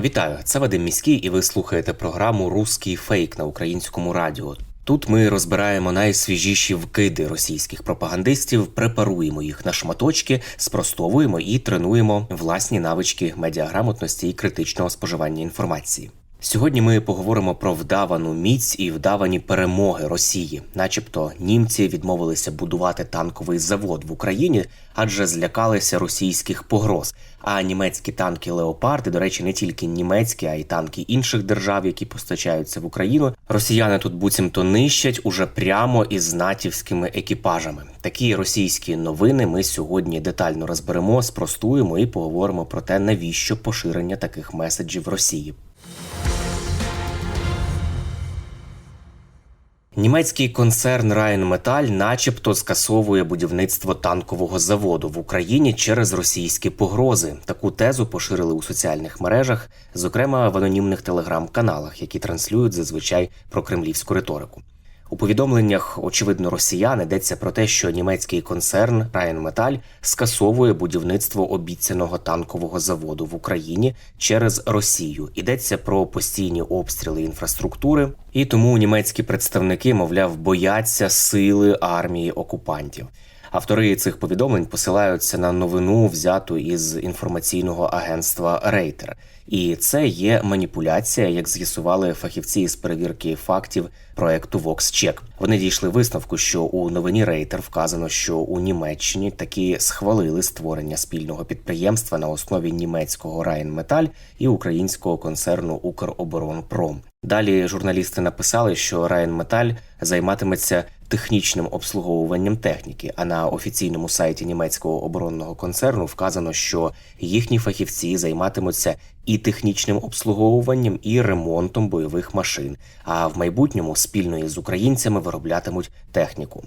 Вітаю, це Вадим Міський, і ви слухаєте програму Руський фейк на українському радіо. Тут ми розбираємо найсвіжіші вкиди російських пропагандистів, препаруємо їх на шматочки, спростовуємо і тренуємо власні навички медіаграмотності і критичного споживання інформації. Сьогодні ми поговоримо про вдавану міць і вдавані перемоги Росії, начебто німці відмовилися будувати танковий завод в Україні, адже злякалися російських погроз. А німецькі танки Леопарди, до речі, не тільки німецькі, а й танки інших держав, які постачаються в Україну. Росіяни тут буцімто нищать уже прямо із натівськими екіпажами. Такі російські новини ми сьогодні детально розберемо, спростуємо і поговоримо про те, навіщо поширення таких меседжів Росії. Німецький концерн Rheinmetall начебто скасовує будівництво танкового заводу в Україні через російські погрози. Таку тезу поширили у соціальних мережах, зокрема в анонімних телеграм-каналах, які транслюють зазвичай про кремлівську риторику. У повідомленнях, очевидно, росіян йдеться про те, що німецький концерн Rheinmetall скасовує будівництво обіцяного танкового заводу в Україні через Росію. Йдеться про постійні обстріли інфраструктури, і тому німецькі представники, мовляв, бояться сили армії окупантів. Автори цих повідомлень посилаються на новину, взяту із інформаційного агентства Рейтер. І це є маніпуляція, як з'ясували фахівці з перевірки фактів проекту VoxCheck. Вони дійшли висновку, що у новині Рейтер вказано, що у Німеччині таки схвалили створення спільного підприємства на основі німецького Rheinmetall і українського концерну Укроборонпром. Далі журналісти написали, що Rheinmetall займатиметься технічним обслуговуванням техніки. А на офіційному сайті німецького оборонного концерну вказано, що їхні фахівці займатимуться і технічним обслуговуванням, і ремонтом бойових машин. А в майбутньому спільно із українцями вироблятимуть техніку.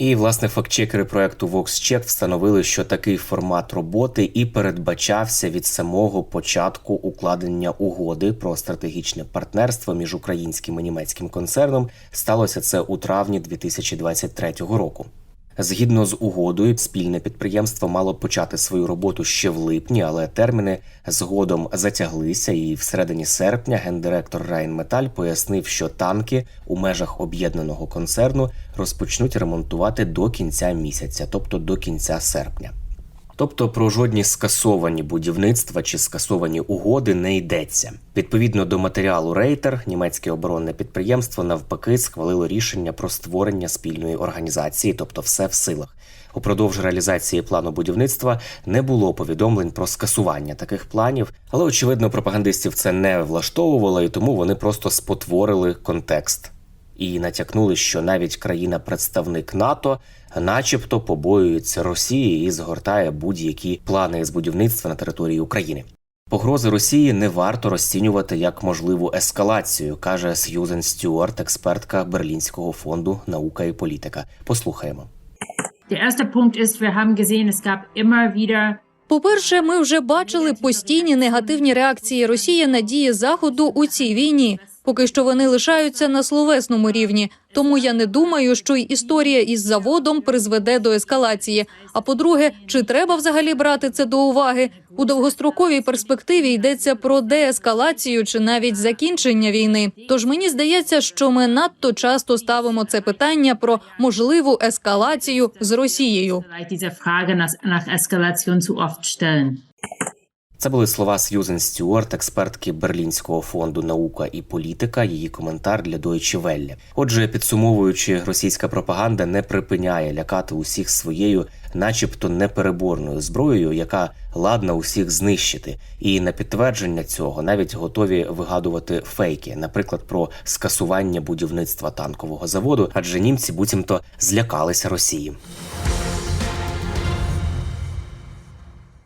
І власне фактчекери проекту VoxCheck встановили, що такий формат роботи і передбачався від самого початку укладення угоди про стратегічне партнерство між українським і німецьким концерном. Сталося це у травні 2023 року. Згідно з угодою, спільне підприємство мало почати свою роботу ще в липні, але терміни згодом затяглися. І всередині серпня гендиректор Райнметаль пояснив, що танки у межах об'єднаного концерну розпочнуть ремонтувати до кінця місяця, тобто до кінця серпня. Тобто про жодні скасовані будівництва чи скасовані угоди не йдеться. Відповідно до матеріалу Рейтер, німецьке оборонне підприємство навпаки схвалило рішення про створення спільної організації, тобто все в силах. Упродовж реалізації плану будівництва не було повідомлень про скасування таких планів, але очевидно пропагандистів це не влаштовувало, і тому вони просто спотворили контекст і натякнули, що навіть країна-представник НАТО, начебто, побоюється Росії і згортає будь-які плани з будівництва на території України. Погрози Росії не варто розцінювати як можливу ескалацію, каже Сьюзен Стюарт, експертка Берлінського фонду наука і політика. Послухаємо. По-перше, ми вже бачили постійні негативні реакції Росії на дії Заходу у цій війні. Поки що вони лишаються на словесному рівні. Тому я не думаю, що й історія із заводом призведе до ескалації. А по-друге, чи треба взагалі брати це до уваги? У довгостроковій перспективі йдеться про деескалацію чи навіть закінчення війни. Тож мені здається, що ми надто часто ставимо це питання про можливу ескалацію з Росією. Це були слова Сьюзен Стюарт, експертки Берлінського фонду наука і політика. Її коментар для Deutsche Welle. Отже, підсумовуючи, російська пропаганда не припиняє лякати усіх своєю, начебто непереборною зброєю, яка ладна усіх знищити. І на підтвердження цього навіть готові вигадувати фейки, наприклад, про скасування будівництва танкового заводу, адже німці буцімто злякалися Росії.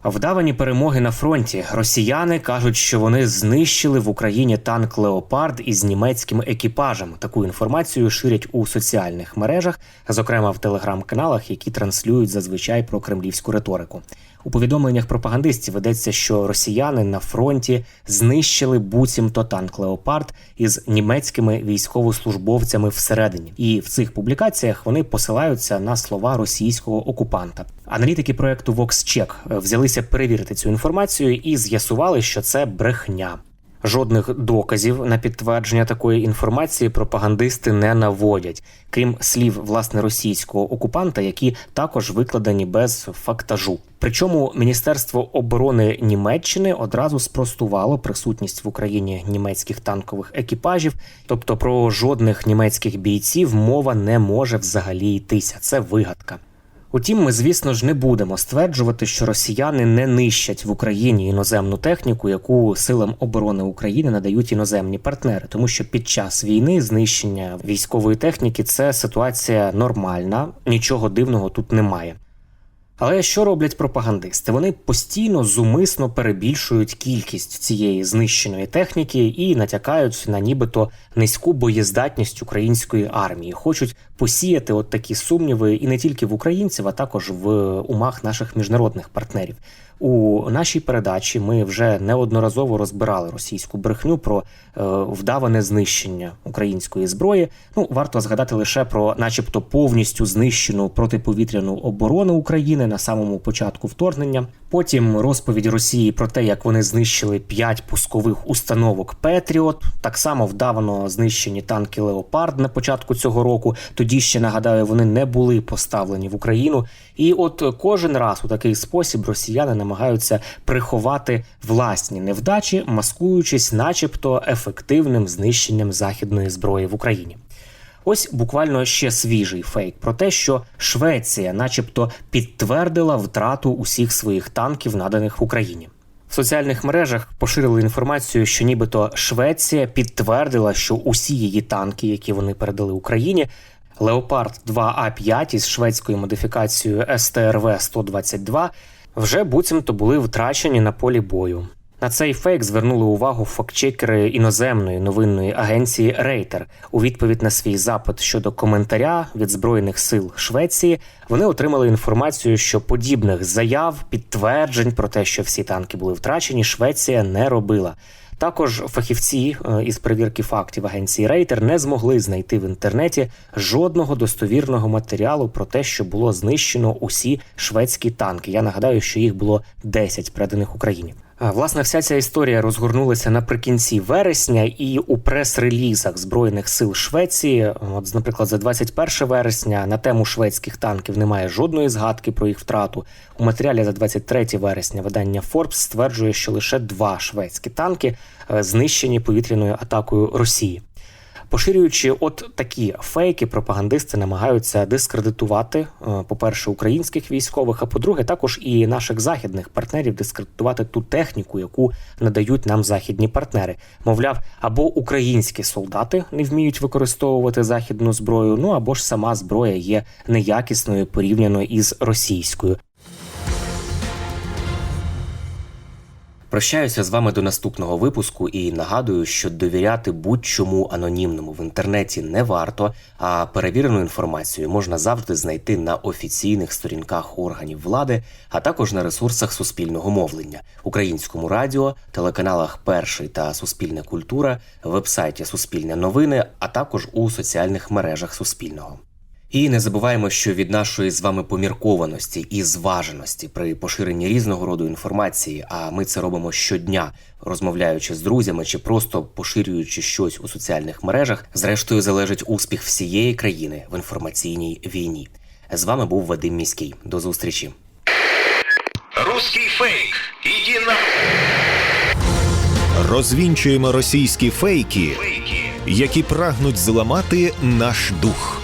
Вдавані перемоги на фронті. Росіяни кажуть, що вони знищили в Україні танк Леопард із німецьким екіпажем. Таку інформацію ширять у соціальних мережах, зокрема в телеграм-каналах, які транслюють зазвичай про кремлівську риторику. У повідомленнях пропагандистів ведеться, що росіяни на фронті знищили буцімто танк Леопард із німецькими військовослужбовцями всередині. І в цих публікаціях вони посилаються на слова російського окупанта. Аналітики проекту VoxCheck взялися перевірити цю інформацію і з'ясували, що це брехня. Жодних доказів на підтвердження такої інформації пропагандисти не наводять, крім слів власне російського окупанта, які також викладені без фактажу. Причому Міністерство оборони Німеччини одразу спростувало присутність в Україні німецьких танкових екіпажів, тобто про жодних німецьких бійців мова не може взагалі йтися. Це вигадка. Утім, ми, звісно ж, не будемо стверджувати, що росіяни не нищать в Україні іноземну техніку, яку силам оборони України надають іноземні партнери, тому що під час війни знищення військової техніки це ситуація нормальна, нічого дивного тут немає. Але що роблять пропагандисти? Вони постійно зумисно перебільшують кількість цієї знищеної техніки і натякають на нібито низьку боєздатність української армії. Хочуть посіяти от такі сумніви і не тільки в українців, а також в умах наших міжнародних партнерів. У нашій передачі ми вже неодноразово розбирали російську брехню про е, вдаване знищення української зброї. Ну варто згадати лише про, начебто, повністю знищену протиповітряну оборону України на самому початку вторгнення. Потім розповідь Росії про те, як вони знищили п'ять пускових установок Петріот. Так само вдавано знищені танки Леопард на початку цього року. Тоді ще нагадаю, вони не були поставлені в Україну. І от кожен раз у такий спосіб росіяни намагаються приховати власні невдачі, маскуючись, начебто, ефективним знищенням західної зброї в Україні. Ось буквально ще свіжий фейк про те, що Швеція, начебто, підтвердила втрату усіх своїх танків, наданих Україні. В соціальних мережах поширили інформацію, що нібито Швеція підтвердила, що усі її танки, які вони передали Україні, Леопард 2А5 із шведською модифікацією СТРВ 122 вже буцімто були втрачені на полі бою. На цей фейк звернули увагу фактчекери іноземної новинної агенції Рейтер. У відповідь на свій запит щодо коментаря від збройних сил Швеції вони отримали інформацію, що подібних заяв, підтверджень про те, що всі танки були втрачені, Швеція не робила. Також фахівці е, із перевірки фактів агенції Рейтер не змогли знайти в інтернеті жодного достовірного матеріалу про те, що було знищено усі шведські танки. Я нагадаю, що їх було 10 переданих Україні. Власне, вся ця історія розгорнулася наприкінці вересня, і у прес-релізах збройних сил Швеції, от, наприклад, за 21 вересня на тему шведських танків немає жодної згадки про їх втрату. У матеріалі за 23 вересня видання Forbes стверджує, що лише два шведські танки е, знищені повітряною атакою Росії. Поширюючи от такі фейки, пропагандисти намагаються дискредитувати, е, по-перше, українських військових, а по-друге, також і наших західних партнерів дискредитувати ту техніку, яку надають нам західні партнери. Мовляв, або українські солдати не вміють використовувати західну зброю, ну або ж сама зброя є неякісною порівняно із російською. Прощаюся з вами до наступного випуску і нагадую, що довіряти будь-чому анонімному в інтернеті не варто, а перевірену інформацію можна завжди знайти на офіційних сторінках органів влади, а також на ресурсах суспільного мовлення, українському радіо, телеканалах Перший та Суспільна культура, вебсайті Суспільне новини, а також у соціальних мережах Суспільного. І не забуваємо, що від нашої з вами поміркованості і зваженості при поширенні різного роду інформації, а ми це робимо щодня, розмовляючи з друзями чи просто поширюючи щось у соціальних мережах, зрештою залежить успіх всієї країни в інформаційній війні. З вами був Вадим Міський. До зустрічі. Русский фейк. Иди на... Розвінчуємо російські фейки, Фейки. які прагнуть зламати наш дух.